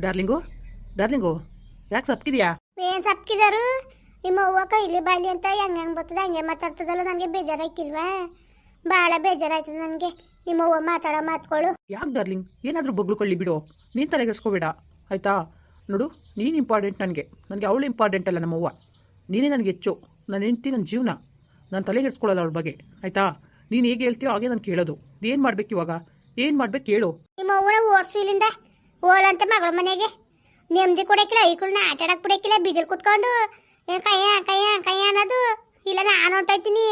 Darling? Darling ಯಾಕೆ ಸಪ್ಕಿದ್ಯಾ? ಏನ್ ಸಪ್ಕಿದಾರು? ನಿಮ್ಮ ಅವ್ವ ಕೈಲಿ ಬಾಲಿ ಅಂತ ಹೆಂಗ್ ಹೆಂಗ್ ಬರ್ತದ ಹಂಗೆ ಮಾತಾಡ್ತದಲ್ಲ ನನಗೆ ಬೇಜಾರಾಯ್ಕಿಲ್ವಾ ಭಾಳ ಬೇಜಾರಾಯ್ತದ ನನಗೆ. ನಿಮ್ಮ ಅವ್ವ ಮಾತಾಡೋ ಮಾತ್ಗಳು ಯಾಕೆ ಡಾರ್ಲಿಂಗ್? ಏನಾದರೂ ಬಗ್ಳುಕೊಳ್ಳಿ ಬಿಡು. ನೀನು ತಲೆಗೆಡ್ಸ್ಕೋಬೇಡ ಆಯಿತಾ? ನೋಡು ನೀನು ಇಂಪಾರ್ಟೆಂಟ್ ನನಗೆ. ನನಗೆ ಅವಳು ಇಂಪಾರ್ಟೆಂಟ್ ಅಲ್ಲ ನಮ್ಮವ್ವ. ನೀನೇ ನನಗೆ ಹೆಚ್ಚು. ನನ್ನ ಹೆಂಡ್ತಿ ನನ್ನ ಜೀವನ. ನಾನು ತಲೆಗೆಡ್ಸ್ಕೊಳ್ಳಲ್ಲ ಅವ್ಳ ಬಗ್ಗೆ. ಆಯಿತಾ? ನೀನು ಹೇಗೆ ಹೇಳ್ತೀಯೋ ಹಾಗೆ ನಾನು ಕೇಳೋದು ಏನು ಮಾಡ್ಬೇಕು ಇವಾಗ? ಏನು ಮಾಡ್ಬೇಕು ಹೇಳು. ನಿಮ್ಮ ಅವ್ವನ ಓಡ್ಸು ಇಲ್ಲಿಂದ. ಓಲಂತ ಮಗಳ ಮನೆಗೆ. ನೆಮ್ಮದಿ ಕೊಡಕ್ಕಿಲ್ಲ ಐಕುಳ್ನ ಆಟ ಆಡಕ್ ಬಿಡಕ್ಕಿಲ್ಲ, ಬಿದಿಲ್ ಕುತ್ಕೊಂಡು ಏನ್ ಕೈಯ ಕೈಯ ಕೈಯ ಅನ್ನೋದು. ಇಲ್ಲ ನಾನು ಹೊಂಟೋಯ್ತೀನಿ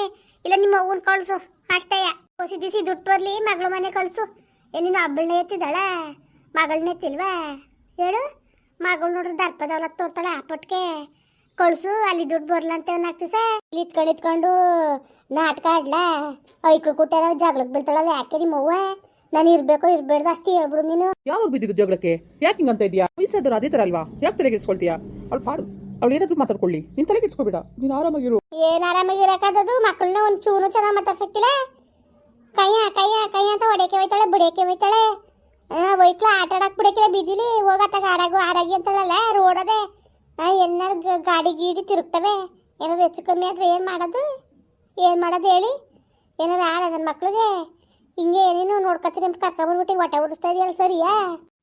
ಇಲ್ಲ, ನಿಮ್ಮ ಅವ್ವನ್ ಕಳ್ಸು. ಅಷ್ಟೇಯ ಹೊಸಿ ದಿಸಿ ದುಡ್ಡು ಬರ್ಲಿ, ಮಗಳ ಮನೆ ಕಳ್ಸು. ಏ, ನೀನು ಹಬ್ಬಳನ್ನ ಎತ್ತಿದ್ದಾಳ? ಮಗಳನ್ನ ಎತ್ತಿಲ್ವಾ? ಹೇಳು. ಮಗಳು ನೋಡ್ರಿ ದರ್ಪ ದೌಲತ್ ತೋರ್ತಾಳೆ ಆಪಟ್ಗೆ ಕಳ್ಸು, ಅಲ್ಲಿ ದುಡ್ಡು ಬರ್ಲಂತ ಏನಾಗ್ತಿ ಸರ್ ಇಲ್ಲಿ ಇತ್ಕೊಂಡು ಇತ್ಕೊಂಡು ನಾಟಕ ಆಡ್ಲಾ. ಐಕ್ಳು ಕುಟ್ಟಾರ ಜಗಳಕ್ಕೆ ಬೀಳ್ತಾಳಲ್ಲ, ಯಾಕೆ ನಿಮ್ಮ ಅವ್ವ? ನಾನು ಇರ್ಬೇಕೋ ಇರ್ಬೇಡ್ದ ಅಷ್ಟೇ ಹೇಳ್ಬಿಡು ನೀನು. ಯಾವಾಗ ಬಿದ್ದಿದ್ದು ಜಗಳಕ್ಕೆ? ಯಾಕೆ ಹಿಂಗಂತ ಇದೆಯಾ ವಯಸ್ಸಾದ್ರು ಅದೇ ತರ ಅಲ್ವಾ? ಯಾಕೆ ತಲೆಗೆಡ್ಸ್ಕೊಳ್ತೀಯಾ ಅವ್ಳು ಪಾಡು. ಅವ್ಳು ಏನಾದ್ರು ಮಾತಾಡ್ಕೊಳ್ಳಿ. ನೀನು ತಲೆಗೆಡ್ಸ್ಕೊಬೇಡ ನೀನು ಆರಾಮಾಗಿರು. ಏನ್ ಆರಾಮಾಗಿರಕಾದದು ಮಕ್ಕಳನ್ನ ಒಂದ್ ಚೂರು ಚೆನ್ನಾಗಿ ಮಾತಾಡ್ಸಕ್ಕಿಲ್ಲ ಕೈಯ ಕೈಯ ಕೈಯ ಅಂತ ಹೊಡೆಯಕ್ಕೆ ಹೋಯ್ತಾಳೆ ಬಿಡಕ್ಕೆ ಹೋಯ್ತಾಳೆ. ಒಯ್ಕ್ಲ ಆಟ ಆಡಕ್ ಬಿಡಕ್ಕೆ ಬಿದ್ದಿಲಿ ಹೋಗತ್ತಾಗ ಆಡಾಗು ಆಡಾಗಿ ಅಂತಾಳಲ್ಲ ರೋಡ್ ಅದೇ. ಏನಾರು ಗಾಡಿ ಗೀಡಿ ತಿರುಗ್ತವೆ. ಏನಾದ್ರು ಹೆಚ್ಚು ಕಮ್ಮಿ ಆದ್ರೆ ಏನ್ ಮಾಡೋದು? ಏನ್ ಮಾಡೋದು ಹೇಳಿ? ಏನಾರು ಆಡ ನನ್ನ ಮಕ್ಳಿಗೆ ಹಿಂಗೆ ಏನೇನು ನೋಡ್ಕೊತೀನಿ ಅಂತ ಬಂದ್ಬಿಟ್ಟು ಹೊಟ್ಟೆ ಉರಿಸ್ತಾ ಇದೆಯಲ್ಲ ಸರಿಯಾ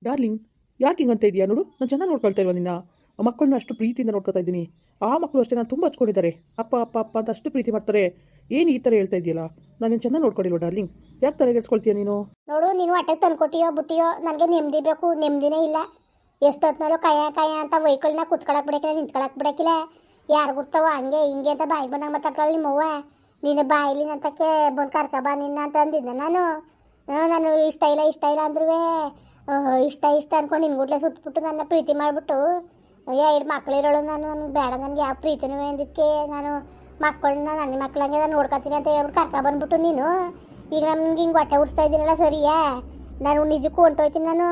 ಡಾರ್ಲಿಂಗ್ ಯಾಕೆ ಹಿಂಗಂತ ಇದೆಯಾ ನೋಡು? ನಾನು ಚೆನ್ನಾಗಿ ನೋಡ್ಕೊಳ್ತಾ ಇಲ್ವಾ ನಿನ್ನ? ಆ ಮಕ್ಕಳನ್ನ ಅಷ್ಟು ಪ್ರೀತಿಯಿಂದ ನೋಡ್ಕೊತಾ ಇದ್ದೀನಿ ಆ ಮಕ್ಕಳು ಅಷ್ಟೇ ನಾನು ತುಂಬ ಹಚ್ಕೊಂಡಿದ್ದಾರೆ. ಅಪ್ಪ ಅಪ್ಪ ಅಪ್ಪ ಅಂತ ಅಷ್ಟು ಪ್ರೀತಿ ಮಾಡ್ತಾರೆ. ಏನು ಈ ಥರ ಹೇಳ್ತಾ ಇದೆಯಲ್ಲ? ನಾನು ಚೆನ್ನಾಗಿ ನೋಡ್ಕೊಂಡಿಲ್ವ ಡಾರ್ಲಿಂಗ್ ಯಾಕೆ ತಲೆಗೆಡ್ಸ್ಕೊಳ್ತೀಯ ನೀನು? ನೋಡು ನೀನು ಹೊಟ್ಟೆಗೆ ತಂದ್ಕೊಟ್ಟಿಯೋ ಬಿಟ್ಟಿಯೋ ನನಗೆ ನೆಮ್ಮದಿ ಬೇಕು ನೆಮ್ಮದಿನೇ ಇಲ್ಲ. ಎಷ್ಟೊತ್ತಿನಲ್ಲೂ ಕಾಯ ಕಾಯ ಅಂತ ವೆಹಿಕಲ್ನ ಕುತ್ಕೊಳಕ್ ಬಿಡಕ್ಕಿಲ್ಲ ನಿಂತ್ಕೊಳಕ್ ಬಿಡಕ್ಕಿಲ್ಲ ಯಾರು ಗುರ್ತಾವ ಹಂಗೆ ಹಿಂಗೆ ಅಂತ ಬಾಯಿ ಬಂದಾಗ ಮಾತಾಡ್ಕೊಳ್ಳಿ ನಿಮ್ಮವ್ವ. ನೀನು ಬಾಯಿಲಿ ನಂತಕ್ಕೆ ಬಂದು ಕರ್ಕ ಬಾ ನಿನ್ನ ಅಂತ ಅಂದಿದ್ದೆ ನಾನು. ನಾನು ಇಷ್ಟ ಇಲ್ಲ ಇಷ್ಟ ಇಲ್ಲ ಅಂದ್ರೂ ಇಷ್ಟ ಇಷ್ಟ ಅಂದ್ಕೊಂಡು ನಿನ್ಗುಡ್ಲೆ ಸುತ್ತಬಿಟ್ಟು ನನ್ನ ಪ್ರೀತಿ ಮಾಡಿಬಿಟ್ಟು ಎರಡು ಮಕ್ಕಳಿರೋಳು ನಾನು ನನಗೆ ಬೇಡ ನನಗೆ ಯಾವ ಪ್ರೀತಿನೂ ಅಂದಿದ್ದಕ್ಕೆ ನಾನು ಮಕ್ಕಳನ್ನ, ನನ್ನ ಮಕ್ಕಳಂಗೆ ನಾನು ನೋಡ್ಕೊತೀನಿ ಅಂತ ಹೇಳ್ಬಿಟ್ಟು ಕರ್ಕ ಬಂದ್ಬಿಟ್ಟು ನೀನು. ಈಗ ನಮ್ಗೆ ಹಿಂಗೆ ಹೊಟ್ಟೆ ಉರಿಸ್ತಾ ಇದ್ದೀನಲ್ಲ ಸರಿಯಾ? ನಾನು ನಿಜಕ್ಕೂ ಹೊಂಟೋಯ್ತೀನಿ ನಾನು.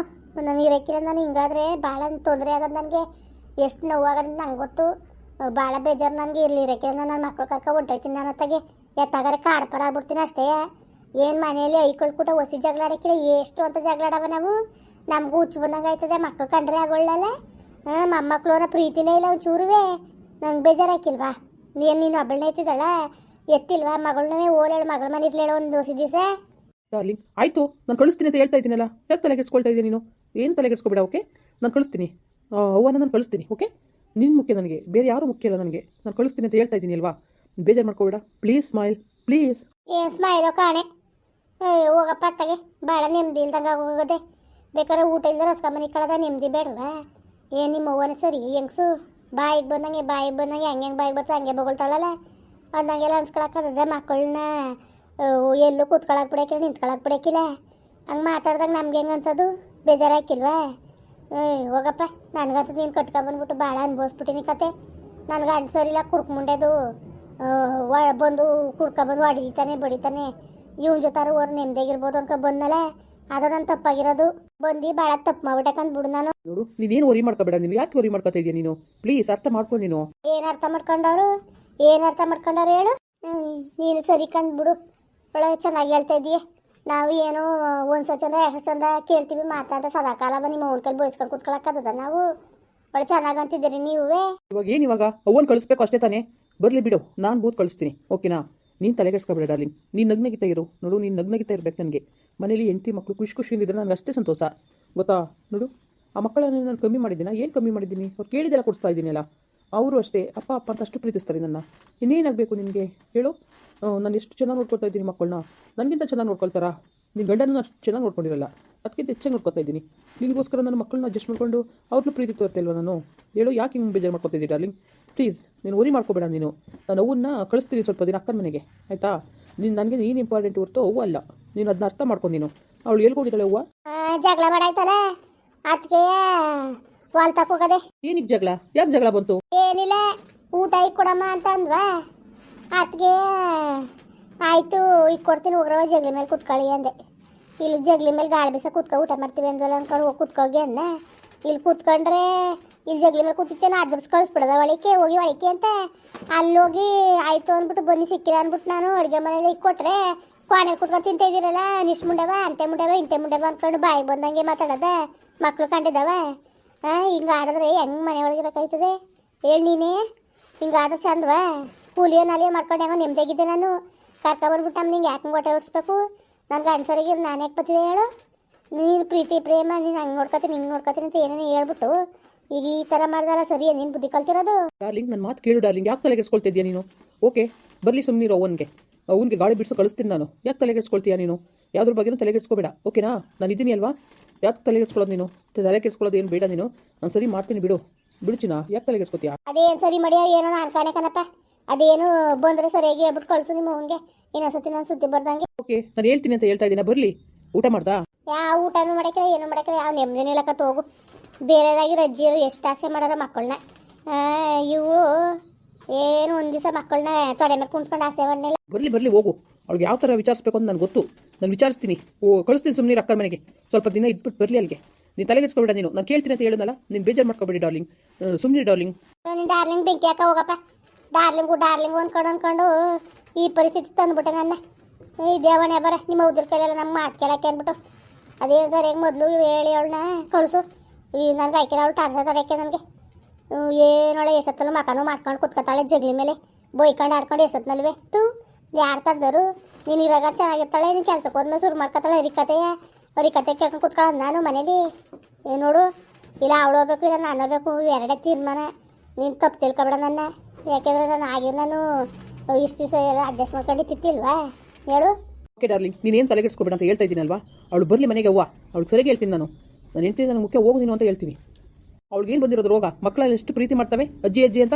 ನಾನು ಇರೋಕ್ಕಿಲ್ಲ ನಾನು, ಹಿಂಗಾದ್ರೆ ಭಾಳ ತೊಂದರೆ ಆಗೋದು ನನಗೆ. ಎಷ್ಟು ನೋವಾಗೋದು ನಂಗೆ ಗೊತ್ತು. ಭಾಳ ಬೇಜಾರು ನನಗೆ ಇರಲಿ ನಾನು, ನನ್ನ ಮಕ್ಕಳು ಕರ್ಕ ಹೊಂಟೋಯ್ತೀನಿ ನಾನು ಅತ್ತಾಗೆ. ಎತ್ತಾಗಾರೆ ಕಾಡ್ಪರ ಆಗ್ಬಿಡ್ತೀನಿ ಅಷ್ಟೇ. ಏನು ಮನೆಯಲ್ಲಿ ಐಕೊಳ್ ಕೂಟ ಹೊಸಿ ಜಗಳಾಡಕ್ಕಿಲ್ಲ, ಎಷ್ಟು ಅಂತ ಜಗಳಾಡವ ನಾವು? ನಮಗೂ ಹುಚ್ಚು ಬಂದಂಗೆ ಆಯ್ತದೆ ಮಕ್ಕಳು ಕಂಡ್ರೆ ಆಗೋಳ್ಳಲ್ಲ. ಹಾಂ ಮೊಮ್ಮಕ್ಳು ಅನ್ನೋ ಪ್ರೀತಿನೇ ಇಲ್ಲ ಒಂಚೂರುವೆ ನಂಗೆ ಬೇಜಾರಾಕಿಲ್ವಾ? ನೀನು ನೀನು ಒಬ್ಬಳನ್ನ ಎತ್ತಿದಳ ಎತ್ತಿಲ್ವಾ? ಮಗಳನ್ನೇ ಓಲೇಳು, ಮಗಳ ಮನೆ ಇರ್ಲೇಳು ಒಂದು ದೋಸೆ ದಿವಸ? ಡಾರ್ಲಿಂಗ್ ಆಯಿತು. ನಾನು ಕಳಿಸ್ತೀನಿ ಅಂತ ಹೇಳ್ತಾ ಇದ್ದೀನಲ್ಲ. ಯಾಕೆ ತಲೆಗೆಡ್ಸ್ಕೊಳ್ತಾ ಇದ್ದೀನಿ ನೀನು? ಏನು ತಲೆ ಕೆಡ್ಸ್ಕೊಬೇಡ ಓಕೆ ನಾನು ಕಳಿಸ್ತೀನಿ. ಅವ್ವನ ನಾನು ಕಳಿಸ್ತೀನಿ ಓಕೆ ನಿನ್ನ ಮುಖ್ಯ ನನಗೆ. ಬೇರೆ ಯಾರು ಮುಖ್ಯ ಇಲ್ಲ ನನಗೆ. ನಾನು ಕಳಿಸ್ತೀನಿ ಅಂತ ಹೇಳ್ತಾ ಇದ್ದೀನಿ ಅಲ್ವಾ? ಬೇಜಾರು ಮಾಡ್ಕೋಬೇಡ. ಪ್ಲೀಸ್ ಸ್ಮೈಲ್ ಪ್ಲೀಸ್ ಏ ಸ್ಮೈಲೋ ಕಾಣೆ. ಏ, ಹೋಗಪ್ಪ ಅತ್ತಗೆ. ಭಾಳ ನೆಮ್ಮದಿ ಇಲ್ದಂಗೆ ಆಗೋಗದೆ. ಬೇಕಾದ್ರೆ ಊಟ ಇಲ್ದ ರಸ್ಕೊಂಬನಿ ಕಳೆದ ನೆಮ್ಮದಿ ಬೇಡವಾ? ಏನು ನಿಮ್ಮ ಅವ್ವನ ಸರಿ, ಹೆಂಗ್ಸು? ಬಾಯಿಗೆ ಬಂದಂಗೆ ಬಾಯಿಗೆ ಬಂದಂಗೆ, ಹಂಗೆ ಹೆಂಗೆ ಬಾಯಿಗೆ ಬರ್ತದೆ, ಹಂಗೆ ಬಗೊಳ್ತಾಳಲ್ಲ? ಅಂದಂಗೆಲ್ಲ ಅನ್ಸ್ಕೊಳಕ್ಕದ ಮಕ್ಕಳನ್ನ. ಎಲ್ಲೂ ಕೂತ್ಕೊಳಕ್ ಬಿಡಕ್ಕಿಲ್ಲ ನಿಂತ್ಕೊಳಕ್ ಬಿಡಕ್ಕಿಲ್ಲ ಹಂಗೆ ಮಾತಾಡ್ದಾಗ ನಮ್ಗೆ ಹೆಂಗೆ ಅನ್ಸೋದು? ಬೇಜಾರಾಕಿಲ್ವಾ ಏಯ್ ಹೋಗಪ್ಪ. ನನಗಂತೂ ನೀನು ಕಟ್ಕೊಂಬಂದ್ಬಿಟ್ಟು ಭಾಳ ಅನ್ಭವಿಸ್ಬಿಟ್ಟಿನಿ ಕತೆ. ನನಗೆ ಗಂಡ ಸರಿಲ್ಲ ಕುಡ್ಕ್ ಮುಂಡೆದು. ವ ಬಂದು ಕುಡ್ಕೊಬಂದು ಹೊಡಿತಾನೆ ಬಡಿತಾನೆ. ಇವನ್ ಜೊತಾರು ಅವ್ರ ನೆಮ್ಮದಿಯಾಗಿರ್ಬೋದು ಅನ್ಕೊ ಬಂದಲ್ಲ ಅದು ನನ್ ತಪ್ಪಾಗಿರೋದು. ಬಂದು ಭಾಳ ತಪ್ಪು ಮಾಡ್ಬಿಟ್ಟಕಂತ ಬಿಡು ನಾನು. ನೋಡು ನೀನೇನು ವರಿ ಮಾಡ್ಕೋಬೇಡ ನೀನು ಯಾಕೆ ವರಿ ಮಾಡ್ಕೋತಾ ಇದೀಯ ನೀನು? ಪ್ಲೀಸ್ ಅರ್ಥ ಮಾಡ್ಕೊ ನೀನು. ಏನ್ ಅರ್ಥ ಮಾಡ್ಕೊಂಡವ್ರು? ಏನ್ ಅರ್ಥ ಮಾಡ್ಕೊಂಡವ್ರು ಹೇಳು? ನೀನು ಸರಿ ಕಂದ್ ಬಿಡು. ಒಳ್ಳೆ ಚೆನ್ನಾಗಿ ಹೇಳ್ತಾ ಇದೀಯ ನಾವು ಏನು ಒಂದು ಚಂದ ಎರಡು ಚಂದ ಕೇಳ್ತೀವಿ ಮಾತಾಡ ಸದಾಕಾಲ ನಿಮ್ಮ ಅವ್ನ ಕೈಲಿ ಕುತ್ಕೊಳಕ್ ಅದ ನಾವು. ಒಳ್ಳೆ ಚೆನ್ನಾಗಿ ಅಂತಿದ್ದೀರಿ ನೀವೇ. ಇವಾಗ ಏನ್ ಇವಾಗ? ಅವ್ವನ್ ಕಳಿಸ್ಬೇಕು ಅಷ್ಟೇ ತಾನೇ. ಬರಲಿ ಬಿಡು, ನಾನು ಬೂತ್ ಕಳಿಸ್ತೀನಿ, ಓಕೆನಾ? ನೀನು ತಲೆಗೆಡ್ಸ್ಕೊಬೇಡ, ಡಾರ್ಲಿಂಗ್. ನೀನು ನಗ್ನಗಿತಾ ಇರು. ನೋಡು, ನೀನು ನಗ್ನಗಿತಾ ಇರಬೇಕು ನನಗೆ. ಮನೇಲಿ ಹೆಂಡತಿ ಮಕ್ಕಳು ಖುಷಿ ಖುಷಿಯಿಂದ ಇದ್ರೆ ನನಗೆ ಅಷ್ಟೇ ಸಂತೋಷ. ಗೊತ್ತಾ? ನೋಡು, ಆ ಮಕ್ಕಳನ್ನು ನಾನು ಕಮ್ಮಿ ಮಾಡಿದ್ದೀನ? ಏನು ಕಮ್ಮಿ ಮಾಡಿದ್ದೀನಿ? ಅವ್ರು ಕೇಳಿದೆಲ್ಲ ಕೊಡಿಸ್ತಾ ಇದ್ದೀನಲ್ಲ. ಅವರು ಅಷ್ಟೇ, ಅಪ್ಪ ಅಪ್ಪ ಅಂತ ಅಷ್ಟು ಪ್ರೀತಿಸ್ತಾರೆ ನನ್ನ. ಇನ್ನೇನಾಗಬೇಕು ನಿನಗೆ? ಹೇಳು. ನಾನು ಎಷ್ಟು ಚೆನ್ನಾಗಿ ನೋಡ್ಕೊಳ್ತಾ ಇದ್ದೀನಿ ಮಕ್ಕಳನ್ನ ನನಗಿಂತ ಚೆನ್ನಾಗಿ ನೋಡ್ಕೊಳ್ತಾರಾ? ನಿನ್ನ ಗಂಡನ ಅಷ್ಟು ಚೆನ್ನಾಗಿ ನೋಡ್ಕೊಂಡಿರಲ್ಲ. ಅದಕ್ಕಿಂತ ಹೆಚ್ಚಾಗಿ ನೋಡ್ಕೊತಾ ಇದ್ದೀನಿ. ನಿನಗೋಸ್ಕರ ನನ್ನ ಮಕ್ಕಳನ್ನ ಅಡ್ಜಸ್ಟ್ ಮಾಡಿಕೊಂಡು ಅವ್ರನ್ನ ಪ್ರೀತಿ ತೋರ್ತಾ ಇಲ್ವ ನಾನು? ಹೇಳು, ಯಾಕೆ ಹಿಂಗೆ ಬೇಜಾರು ಮಾಡ್ಕೊತಾ ಇದ್ದೀನಿ ಡಾರ್ಲಿಂಗ್? ಪ್ಲೀಸ್ ನೀನು ಊರಿ ಮಾಡ್ಕೋಬೇಡ ನೀನು. ನಾನು ಅವನ್ನ ಕಳಿಸ್ತೀನಿ ಸ್ವಲ್ಪ ದಿನ ಅಕ್ಕನ ಮನೆಗೆ ಆಯಿತಾ? ನೀನು ನನಗೆ ನೀನು ಇಂಪಾರ್ಟೆಂಟ್ ಹೊರ್ತು ಹೂವು ಅಲ್ಲ. ನೀನು ಅದನ್ನ ಅರ್ಥ ಮಾಡ್ಕೊಂಡು ನೀನು. ಅವಳು ಎಲ್ಗೋಗಿದ್ದಾಳೆ ಅವ್ವ? ಹೂವು ಜಗಳ ಮಾಡಾಯ್ತಲ್ಲ? ಅದಕ್ಕೆ ಹೊಲ್ತಕ್ಕೆ ತಕ್ಕೋಗದೆ ಏನಿಗೆ ಜಗಳ? ಯಾಕೆ ಜಗಳ ಬಂತು? ಏನಿಲ್ಲ ಊಟ ಈಗ ಕೊಡಮ್ಮ ಅಂತ ಅಂದ್ವಾ ಅದಕ್ಕೆ ಆಯಿತು ಈಗ ಕೊಡ್ತೀನಿ ಹೋಗ್ರವ ಜಗಳ ಮೇಲೆ ಕೂತ್ಕೊಳ್ಳಿ ಅಂದೆ. ಇಲ್ಲಿ ಜಗಳ ಮೇಲೆ ಗಾಳಿ ಬೀಸ ಕುತ್ಕೊ ಊಟ ಮಾಡ್ತೀವಿ ಅಂದ್ವಲ್ಲ ಅಂದ್ಕೊಂಡು ಹೋಗಿ ಕುತ್ಕೋಗಿ ಅನ್ನ ಇಲ್ಲಿ ಕುತ್ಕೊಂಡ್ರೆ ಇಲ್ಲಿ ಜಗ್ಲಿ ಮೇಲೆ ಕೂತಿತ್ತೇನೆ ಅದ್ರಸ್ ಕಳಿಸ್ಬಿಡದ ಒಳಿಕೆ ಹೋಗಿ ಒಳಿಕೆ ಅಂತ ಅಲ್ಲಿ ಹೋಗಿ ಆಯಿತು ಅಂದ್ಬಿಟ್ಟು ಬನ್ನಿ ಸಿಕ್ಕಿಲ್ಲ ಅಂದ್ಬಿಟ್ಟು ನಾನು ಅಡುಗೆ ಮನೇಲಿ ಕೊಟ್ರೆ ಕೋಣೆಲಿ ಕುತ್ಕೊಂಡು ತಿಂತ ಇದ್ದೀರಲ್ಲ, ನಿಷ್ಠ ಮುಂಡವ ಅಂತೆ ಮುಂಡವ, ಇಂತೆ ಮುಂಡವ ಅಂದ್ಕೊಂಡು ಬಾಯಿ ಬಂದಂಗೆ ಮಾತಾಡೋದ, ಮಕ್ಳು ಕಂಡಿದ್ದಾವ ಹಾಂ ಹಿಂಗೆ ಆಡಿದ್ರೆ ಹೆಂಗೆ ಮನೆ ಒಳಗೆ ಇರೋಕ್ಕಾಯ್ತದೆ ಹೇಳಿ ನೀನೇ ಹಿಂಗಾದ್ರೆ ಚಂದವಾ, ಕೂಲಿಯೋ ನಾಲಿಯೋ ಮಾಡ್ಕೊಂಡು ಹೆಂಗೋ ನೆಮ್ಮದಿಯಾಗಿದ್ದೆ ನಾನು. ಕರ್ಕೊಬಂದ್ಬಿಟ್ಟು ನಮ್ಮ ನಿಂಗೆ ಯಾಕೆ ಹೊಟ್ಟೆ ಓಡಿಸ್ಬೇಕು ನನಗೆ ಅನ್ಸರಿಗೆ ನಾನು ಯಾಕೆ ಬರ್ತಿದ್ದೆ ಹೇಳು? ನೀನು ಪ್ರೀತಿ, ಪ್ರೇಮ, ನೀನು ಹಂಗೆ ನೋಡ್ಕೊತೀನಿ, ಹಿಂಗೆ ನೋಡ್ಕೊತೀನಿ ಅಂತ ಏನೇನು ಹೇಳ್ಬಿಟ್ಟು ಈಗ ಈ ಥರ ಮಾಡ್ದಲ್ಲ ಸರಿ ನೀನು ಬುದ್ಧಿ ಕಲ್ತಿರೋದು? ಡಾರ್ಲಿಂಗ್ ನನ್ನ ಮಾತು ಕೇಳು ಡಾರ್ಲಿಂಗ್ ಯಾಕೆ ತಲೆಗೆಡ್ಸ್ಕೊಳ್ತಿದ್ಯಾ ನೀನು? ಓಕೆ ಬರಲಿ ಸುಮ್ಮನಿರು ಅವನಿಗೆ ಅವನಿಗೆ ಗಾಳಿ ಬಿಡಿಸೋ ಕಳಿಸ್ತೀನಿ ನಾನು. ಯಾಕೆ ತಲೆಗೆಡ್ಸ್ಕೊಳ್ತೀಯಾ ನೀನು? ಯಾವ್ದ್ರ ಬಗ್ಗೆನೂ ತಲೆಗೆಡ್ಸ್ಕೊಬೇಡ ಓಕೆನಾ ನಾನು ಇದ್ದೀನಿ ಅಲ್ವಾ? ಯಾಕೆ ತಲೆಗೆಡ್ಸ್ಕೊಳ್ಳೋದು ನೀನು? ತಲೆ ಕೆಡ್ಸ್ಕೊಳ್ಳೋದು ಏನು ಬೇಡ ನೀನು? ನಾನು ಸರಿ ಮಾಡ್ತೀನಿ ಬಿಡು. ಬಿಡುಚಿನ ಯಾಕೆ ತಲೆಗೆಡ್ಸ್ಕೊತೀಯಾ ಅದೇನು ಸರಿ ಮಾಡ್ಯೋ ಏನೋ ನಾನು ಕಾಣೆ ಕಣಪ್ಪ. ಅದೇನು ಬಂದರೆ ಸರಿಯಾಗಿ ಹೇಳ್ಬಿಟ್ಟು ಕಳಿಸು ನಿಮ್ಮ ಅವನಿಗೆ. ಇನ್ನೊಂದ್ಸತಿ ನಾನು ಸುದ್ದಿ ಬರ್ದಂಗೆ. ಓಕೆ ನಾನು ಹೇಳ್ತೀನಿ ಅಂತ ಹೇಳ್ತಾ ಇದ್ದೀನ? ಬರಲಿ. ಊಟ ಮಾಡ್ದಾ? ಯಾವ ಊಟನೂ ಮಾಡಕ್ಕೆ ಏನು ಮಾಡಕ್ಕೆ ಯಾವ ನೆಮ್ಮದಿನೂ ಇಲ್ಲಕತ್ತ ಹೋಗು ಬೇರೆದಾಗಿ ರಜ್ಜಿಯರು ಎಷ್ಟು ಆಸೆ ಮಾಡಾರ ಮಕ್ಕಳನ್ನ ಇವು ಏನು ಒಂದು ದಿವಸ ಮಕ್ಕಳನ್ನ ತೊಡೆ ಮೇಲೆ ಕುಣ್ಸ್ಕೊಂಡು ಆಸೆ ಮಾಡಲಿಲ್ಲ. ಬರಲಿ ಬರಲಿ ಹೋಗು. ಅವ್ಳಿಗೆ ಯಾವ ಥರ ವಿಚಾರಿಸ್ಬೇಕು ಅಂತ ನನಗೆ ಗೊತ್ತು. ನಾನು ವಿಚಾರಿಸ್ತೀನಿ. ಓ ಕಳಿಸ್ತೀನಿ ಸುಮ್ಮನೆ ಅಕ್ಕನ ಮನೆಗೆ. ಸ್ವಲ್ಪ ದಿನ ಇದ್ಬಿಟ್ಟು ಬರಲಿ ಅಲ್ಲಿಗೆ. ನೀನು ತಲೆಗೆಡ್ಸ್ಕೊಬೇಡ ನೀನು. ನಾನು ಕೇಳ್ತೀನಿ ಅಂತ ಹೇಳೋದಲ್ಲ ನೀನು ಬೇಜಾರು ಮಾಡ್ಕೊಬೇಡಿ ಡಾರ್ಲಿಂಗ್. ಸುಮ್ಮನೆ ಡಾರ್ಲಿಂಗ್. ನೀನು ಡಾರ್ಲಿಂಗ್ ಬೆಂಕಿ ಹಾಕ ಹೋಗಪ್ಪ. ಡಾರ್ಲಿಂಗು ಡಾರ್ಲಿಂಗು ಅಂದ್ಕೊಂಡು ಅನ್ಕೊಂಡು ಈ ಪರಿಸ್ಥಿತಿ ತಂದ್ಬಿಟ್ಟೆ ನನ್ನ. ಈ ದೇವಣೆ ಬರ ನಿಮ್ಮ ಉದ್ರ ಕೈಲೆಲ್ಲ ನಮ್ಮ ಮಾತು ಕೇಳಕ್ಕೆ ಅಂದ್ಬಿಟ್ಟು. ಅದೇ ಸರಿಯಾಗಿ ಮೊದಲು ಹೇಳಿ ಅವಳನ್ನ ಕಳಿಸು. ಈ ನನಗೆ ಐಕೆ ಅವಳು ಟಾರ್ಸ ತಡೆಯಕ್ಕೆ ನನಗೆ ಏನೋಳೆ ಎಷ್ಟೊತ್ತಲ್ಲ ಮಕಾನು ಮಾಡ್ಕೊಂಡು ಕುತ್ಕೊತಾಳೆ ಜಗ್ಲಿ ಮೇಲೆ. ಬೈಕೊಂಡು ಆಡ್ಕೊಂಡು ಎಷ್ಟೊತ್ತಿನಲ್ವೇ ತೂ ಯಾರು ತರ್ದರು ನೀನು ಇರಾಗ ಚೆನ್ನಾಗಿರ್ತಾಳೆ, ನೀನು ಕೆಲ್ಸಕ್ಕೆ ಹೋದ್ಮೇಲೆ ಶುರು ಮಾಡ್ಕೊತಾಳೆ ಕತೆ ರಿಕತೆ ಕೇಳ್ಕೊಂಡು ಕುತ್ಕೊಳ್ಳೋದು ನಾನು ಮನೇಲಿ. ನೋಡು, ಇಲ್ಲ ಅವಳು ಹೋಗ್ಬೇಕು, ಇಲ್ಲ ನಾನು ಹೋಗ್ಬೇಕು ಎರಡೇ ತೀರ್ಮಾನ. ನೀನು ತಪ್ಪು ತಿಳ್ಕೊಬೇಡ ನನ್ನ. ಯಾಕೆಂದರೆ ನಾನು ಆಗಿ ನಾನು ಇಷ್ಟು ದಿವಸ ಅಡ್ಜಸ್ಟ್ ಮಾಡ್ಕೊಂಡು ತಿತ್ತಿಲ್ವಾ ಹೇಳು. ಓಕೆ ಡಾರ್ಲಿಂಗ್ ಏನು ತಲೆಗೆಡ್ಸ್ಕೊಬೇಡ ಅಂತ ಹೇಳ್ತಾ ಇದ್ದೀನಲ್ವಾ? ಅವಳು ಬರಲಿ ಮನೆಗೆ ಅವ್ವ ಅವಳು ಸರಿಯಾಗಿ ಹೇಳ್ತೀನಿ ನಾನು. ನಾನು ಹೇಳ್ತೀನಿ ನನಗೆ ಮುಖ್ಯ ಹೋಗು ನೀನು ಅಂತ ಹೇಳ್ತೀನಿ ಅವ್ಳಿಗೆ ಏನು ಬಂದಿರೋದು ರೋಗ? ಮಕ್ಕಳಲ್ಲಿ ಎಷ್ಟು ಪ್ರೀತಿ ಮಾಡ್ತವೆ? ಅಜ್ಜಿ ಅಜ್ಜಿ ಅಂತ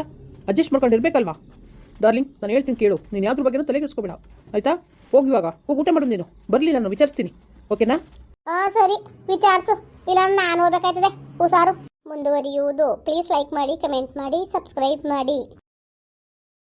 ಅಡ್ಜಸ್ಟ್ ಮಾಡ್ಕೊಂಡು ಇರಬೇಕಲ್ವಾ? ಡಾರ್ಲಿಂಗ್ ನಾನು ಹೇಳ್ತೀನಿ ಕೇಳು. ನೀನು ಯಾವ್ದ್ರ ತಲೆ ಕೆಡಿಸ್ಕೊಬೇಡ. ಆಯಿತಾ? ಹೋಗಿ ಇವಾಗ. ಹೋಗಿ ಊಟ ಮಾಡು ನೀನು. ಬರಲಿ, ನಾನು ವಿಚಾರಿಸ್ತೀನಿ. ಓಕೆನಾ? ಹಾಂ ಸರಿ. ವಿಚಾರಿಸು. ಇಲ್ಲ ನಾನು ಹೋಗ್ಬೇಕಾಯ್ತದೆ ಹುಷಾರು. ಮುಂದುವರಿಯುವುದು. ಪ್ಲೀಸ್ ಲೈಕ್ ಮಾಡಿ ಕಮೆಂಟ್ ಮಾಡಿ ಸಬ್ಸ್ಕ್ರೈಬ್ ಮಾಡಿ.